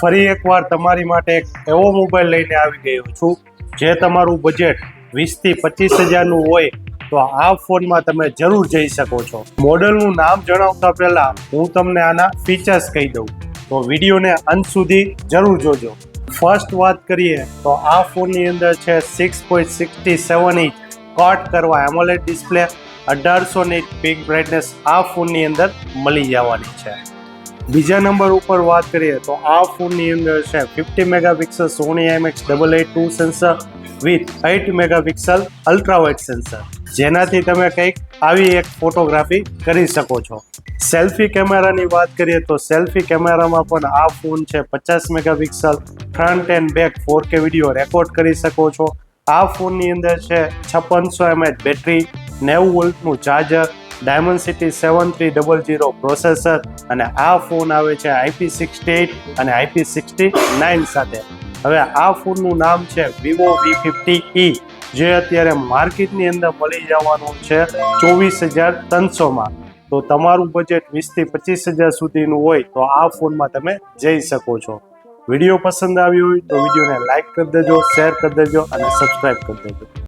ફરી એકવાર તમારી માટે એક એવો મોબાઈલ લઈને આવી ગયો છું, જે તમારું બજેટ વીસથી પચીસ હજારનું હોય તો આ ફોનમાં તમે જરૂર જઈ શકો છો. મોડલનું નામ જણાવતા પહેલાં હું તમને આના ફીચર્સ કહી દઉં. તો વિડીયોને અંત સુધી જરૂર જોજો. ફર્સ્ટ વાત કરીએ તો આ ફોનની અંદર છે six point sixty seven inch cut કરવા એમોલેડ ડિસ્પ્લે અઢારસો નીટ પિક બ્રાઇટનેસ આ ફોનની અંદર મળી જવાની છે. બીજા નંબર ઉપર વાત કરીએ તો આ ફોનની અંદર છે fifty megapixel Sony MX double eight two sensor with eight megapixel ultrawide sensor જેનાથી તમે કંઈક આવી એક ફોટોગ્રાફી કરી શકો છો. સેલ્ફી કેમેરાની વાત કરીએ તો સેલ્ફી કેમેરામાં પણ આ ફોન છે, પચાસ megapixel front and back four K video record કરી શકો છો. આ ફોનની અંદર છે, છપ્પનસો એમએચ બેટરી નેવું વોલ્ટનું charger Dimensity seven three double zero processor અને આ ફોન આવે છે આઈપી સિક્સટી એઇટ અને આઈપી સિક્સટી નાઇન સાથે. હવે આ ફોનનું નામ છે વિવો વી ફિફ્ટી ઈ, જે અત્યારે માર્કેટની અંદર મળી જવાનું છે ચોવીસ હજાર ત્રણસોમાં. તો તમારું બજેટ વીસથી પચીસ હજાર સુધીનું હોય તો આ ફોનમાં તમે જઈ શકો છો. વીડિયો પસંદ આવ્યો હોય તો વિડીયોને લાઇક કરી દેજો શેર કરી દેજો અને સબસ્ક્રાઈબ કરી દેજો.